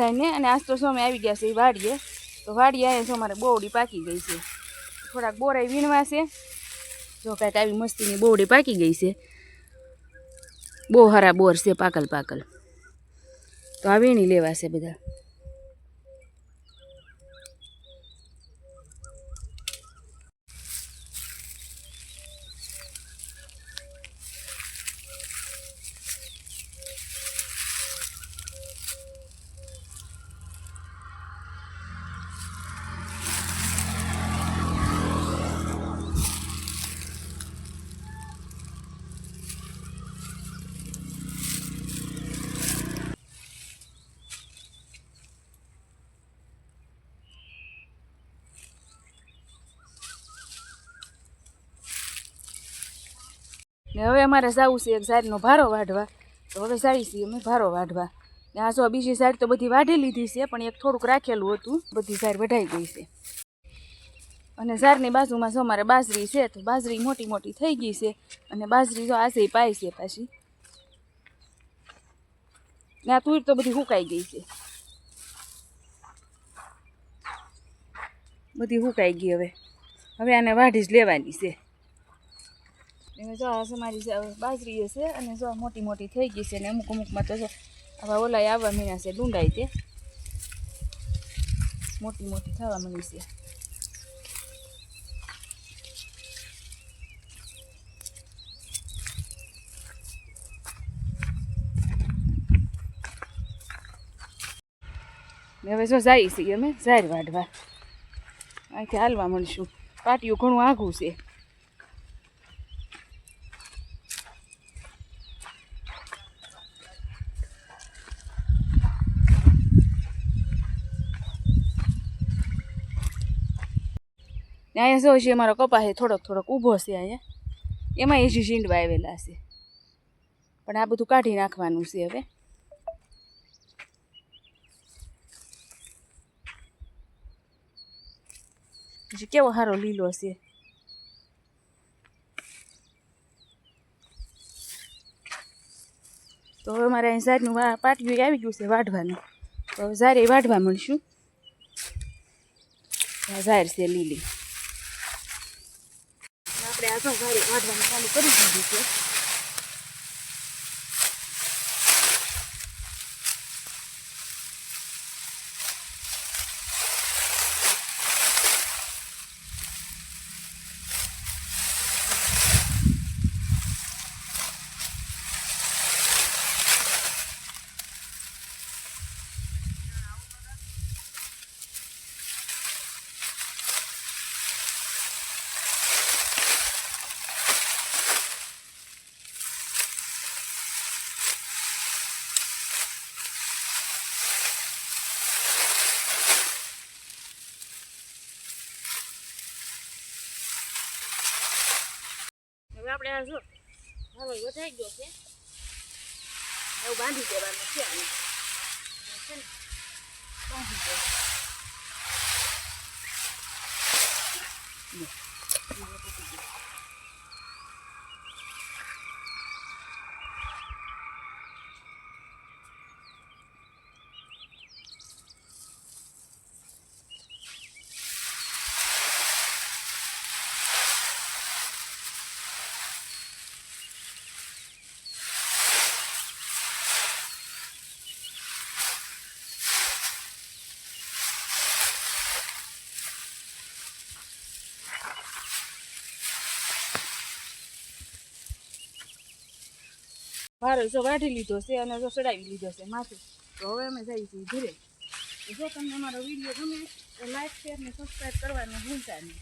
બધાને અને આજ તો સોમે આવી ગયા છે એ વાડીએ, તો વાડીએ અહીંયા શું અમારે બોવડી પાકી ગઈ છે. થોડાક બોરાઈ વીણવા છે. જો કાંઈક આવી મસ્તીની બોવડી પાકી ગઈ છે. બહુ સારા બોર છે પાકલ પાકલ. તો આ વીણી લેવાશે બધા. ને હવે અમારે જવું છે એક સાઈડનો ભારો વાઢવા. તો હવે જાય છીએ અમે ભારો વાઢવા. ને આ જો બીજી સાડી તો બધી વાઢી લીધી છે, પણ એક થોડુંક રાખેલું હતું. બધી સાઈડ વઢાઈ ગઈ છે. અને ઝાડની બાજુમાં જો અમારે બાજરી છે, તો બાજરી મોટી મોટી થઈ ગઈ છે. અને બાજરી જો આજે પાય છે પાછી. ને આ તુર તો બધી સુકાઈ ગઈ છે. બધી સુકાઈ ગઈ હવે. હવે આને વાઢી જ લેવાની છે. હવે જો આ અમારી બાજરી હશે અને જો મોટી મોટી થઈ ગઈ છે ને અમુક અમુકમાં તો આવા ઓલા આવવા મળ્યા છે ડુંડાઈ તે. મોટી મોટી થવા મળી છે. હવે જો જાય છીએ અમે ઝાર વાઢવા. અહીંથી હાલવા મળશું. પાટિયું ઘણું આઘું છે. અહીંયા જો છે અમારો કપા છે થોડોક થોડોક ઊભો છે અહીંયા. એમાં એસી ઝીંડવા આવેલા છે. પણ આ બધું કાઢી નાખવાનું છે હવે. હજી કેવો સારો લીલો છે. તો હવે મારે અહીં ઝાડનું પાટિયું આવી ગયું છે વાઢવાનું. તો હવે ઝારે વાઢવા મળશું. ઝાર છે લીલી. આ તો ઝારે વાઢવાનું ચાલુ કરી દીધું છે. હવે આપણે આ જો હવે વધાઈ ગયો છે. હવે બાંધી દેવાનું છે આને. છે ને, બાંધી દે ભારો જો વાઢી લીધો છે અને જો ચડાવી લીધો છે માથે. તો હવે અમે જઈએ છીએ ઘરે. જો તમને અમારો વીડિયો ગમે તો લાઈક શેર ને સબસ્ક્રાઈબ કરવાનું ભૂલતા નહીં.